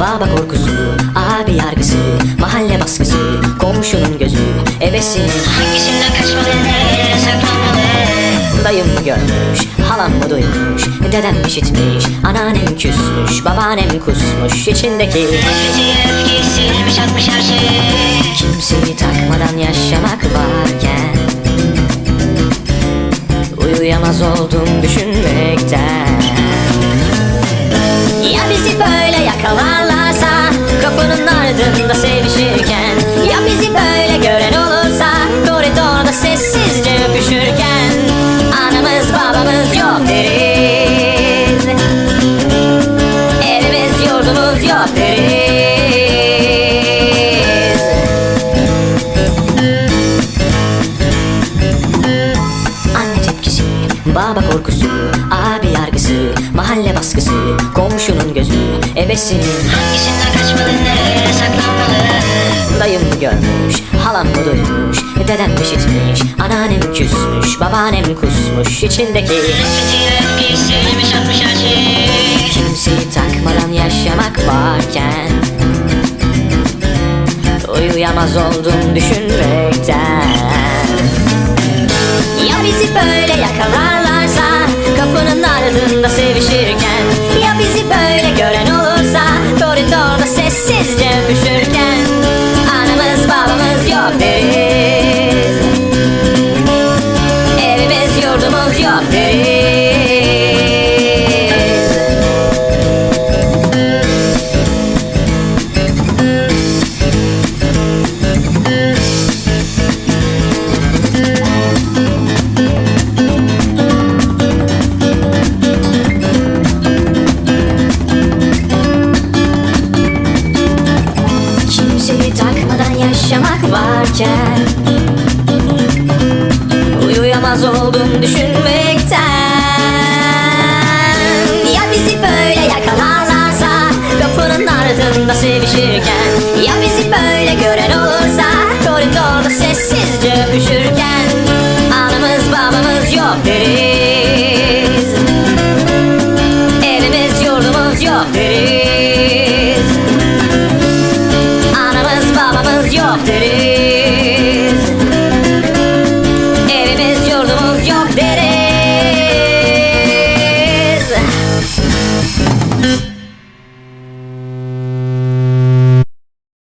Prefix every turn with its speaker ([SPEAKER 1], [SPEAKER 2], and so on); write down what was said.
[SPEAKER 1] Baba korkusu, abi yargısı Mahalle baskısı, komşunun gözü Ebesi.
[SPEAKER 2] Hangisinden kaçmalı, nereye saklanmalı?
[SPEAKER 1] Dayım mı görmüş, halam mı duymuş Dedem işitmiş, anneannem küsmüş Babaannem kusmuş, içindeki
[SPEAKER 2] Nefreti öfkeyi silmiş atmış her şeyi
[SPEAKER 1] Kimseyi takmadan yaşamak varken Uyuyamaz oldum düşünmekten. Ardında sevişirken Ya bizi böyle gören olursa Koridorda sessizce öpüşürken Anamız babamız yok deriz Evimiz yurdumuz yok deriz Anne tepkisi, baba korkusu, abi yargısı, mahalle baskısı, komşunun gözü, ebesinin
[SPEAKER 2] Hangisinden
[SPEAKER 1] görmüş, halam mı duymuş, dedem işitmiş, anneannem küsmüş, babaannem kusmuş, içindeki kimseyi takmadan yaşamak varken Uyuyamaz oldum düşünmekten. Ya bizi böyle yakalarlarsa Kapının ardında Uyuyamaz oldum düşünmekten. Ya bizi böyle yakalarlarsa Kapının ardında sevişirken. Ya bizi böyle gören olursa Koridorda sessizce öpüşürken Anamız babamız yok deriz